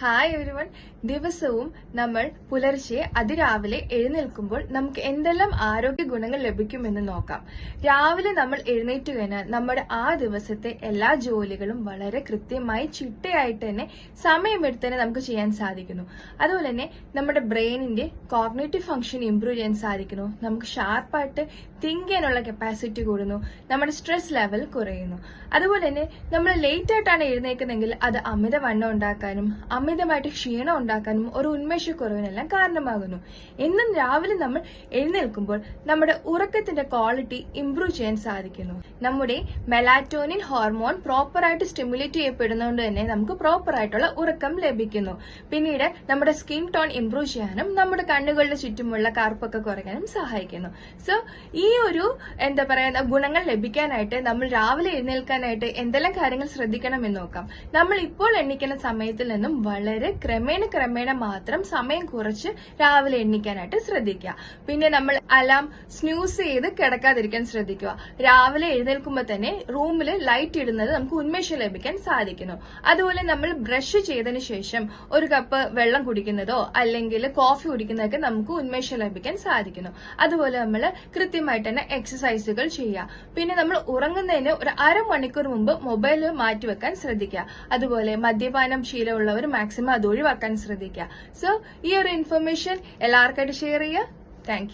Hi everyone ദിവസവും നമ്മൾ പുലർച്ചെ അതിരാവിലെ എഴുന്നേൽക്കുമ്പോൾ നമുക്ക് എന്തെല്ലാം ആരോഗ്യ ഗുണങ്ങൾ ലഭിക്കുമെന്ന് നോക്കാം. രാവിലെ നമ്മൾ എഴുന്നേറ്റ് കഴിഞ്ഞാൽ നമ്മുടെ ആ ദിവസത്തെ എല്ലാ ജോലികളും വളരെ കൃത്യമായി ചിട്ടയായിട്ട് തന്നെ സമയമെടുത്ത് തന്നെ നമുക്ക് ചെയ്യാൻ സാധിക്കുന്നു. അതുപോലെ തന്നെ നമ്മുടെ ബ്രെയിനിന്റെ കോഗ്നേറ്റീവ് ഫംഗ്ഷൻ ഇംപ്രൂവ് ചെയ്യാൻ സാധിക്കുന്നു. നമുക്ക് ഷാർപ്പായിട്ട് തിങ്ക് ചെയ്യാനുള്ള കപ്പാസിറ്റി കൂടുന്നു. നമ്മുടെ സ്ട്രെസ് ലെവൽ കുറയുന്നു. അതുപോലെ തന്നെ നമ്മൾ ലേറ്റ് ആയിട്ടാണ് എഴുന്നേക്കുന്നതെങ്കിൽ അത് അമിതവണ്ണം ഉണ്ടാക്കാനും അമിതമായിട്ട് ക്ഷീണം ഉണ്ടാക്കാനും ഒരു ഉന്മേഷക്കുറവിനെല്ലാം കാരണമാകുന്നു. എന്നും രാവിലെ നമ്മൾ എഴുന്നേൽക്കുമ്പോൾ നമ്മുടെ ഉറക്കത്തിന്റെ ക്വാളിറ്റി ഇംപ്രൂവ് ചെയ്യാൻ സാധിക്കുന്നു. നമ്മുടെ മെലാറ്റോനിൻ ഹോർമോൺ പ്രോപ്പറായിട്ട് സ്റ്റിമുലേറ്റ് ചെയ്യപ്പെടുന്നതുകൊണ്ട് തന്നെ നമുക്ക് പ്രോപ്പർ ആയിട്ടുള്ള ഉറക്കം ലഭിക്കുന്നു. പിന്നീട് നമ്മുടെ സ്കിൻ ടോൺ ഇംപ്രൂവ് ചെയ്യാനും നമ്മുടെ കണ്ണുകളുടെ ചുറ്റുമുള്ള കറുപ്പൊക്കെ കുറയ്ക്കാനും സഹായിക്കുന്നു. സോ ഈ ഒരു എന്താ പറയുക ഗുണങ്ങൾ ലഭിക്കാനായിട്ട് നമ്മൾ രാവിലെ എഴുന്നേൽക്കാനായിട്ട് എന്തെല്ലാം കാര്യങ്ങൾ ശ്രദ്ധിക്കണം എന്ന് നോക്കാം. നമ്മൾ ഇപ്പോൾ എണ്ണിക്കുന്ന സമയത്തിൽ നിന്നും വളരെ ക്രമേണ ക്രമേണ മാത്രം സമയം കുറച്ച് രാവിലെ എണ്ണിക്കാനായിട്ട് ശ്രദ്ധിക്കുക. പിന്നെ നമ്മൾ അലാം സ്നൂസ് ചെയ്ത് കിടക്കാതിരിക്കാൻ ശ്രദ്ധിക്കുക. രാവിലെ എഴുന്നേൽക്കുമ്പോൾ തന്നെ റൂമിൽ ലൈറ്റ് ഇടുന്നത് നമുക്ക് ഉന്മേഷം ലഭിക്കാൻ സാധിക്കുന്നു. അതുപോലെ നമ്മൾ ബ്രഷ് ചെയ്തതിന് ശേഷം ഒരു കപ്പ് വെള്ളം കുടിക്കുന്നതോ അല്ലെങ്കിൽ കോഫി കുടിക്കുന്നതൊക്കെ നമുക്ക് ഉന്മേഷം ലഭിക്കാൻ സാധിക്കുന്നു. അതുപോലെ നമ്മൾ കൃത്യമായിട്ട് തന്നെ എക്സസൈസുകൾ ചെയ്യുക. പിന്നെ നമ്മൾ ഉറങ്ങുന്നതിന് ഒരു അരമണിക്കൂർ മുമ്പ് മൊബൈൽ മാറ്റിവെക്കാൻ ശ്രദ്ധിക്കുക. അതുപോലെ മദ്യപാനം ശീലമുള്ളവർ മാക്സിമം അത് ഒഴിവാക്കാൻ ശ്രദ്ധിക്കുക. സോ ഈ ഒരു ഇൻഫർമേഷൻ എല്ലാവർക്കായിട്ട് ഷെയർ ചെയ്യുക. താങ്ക്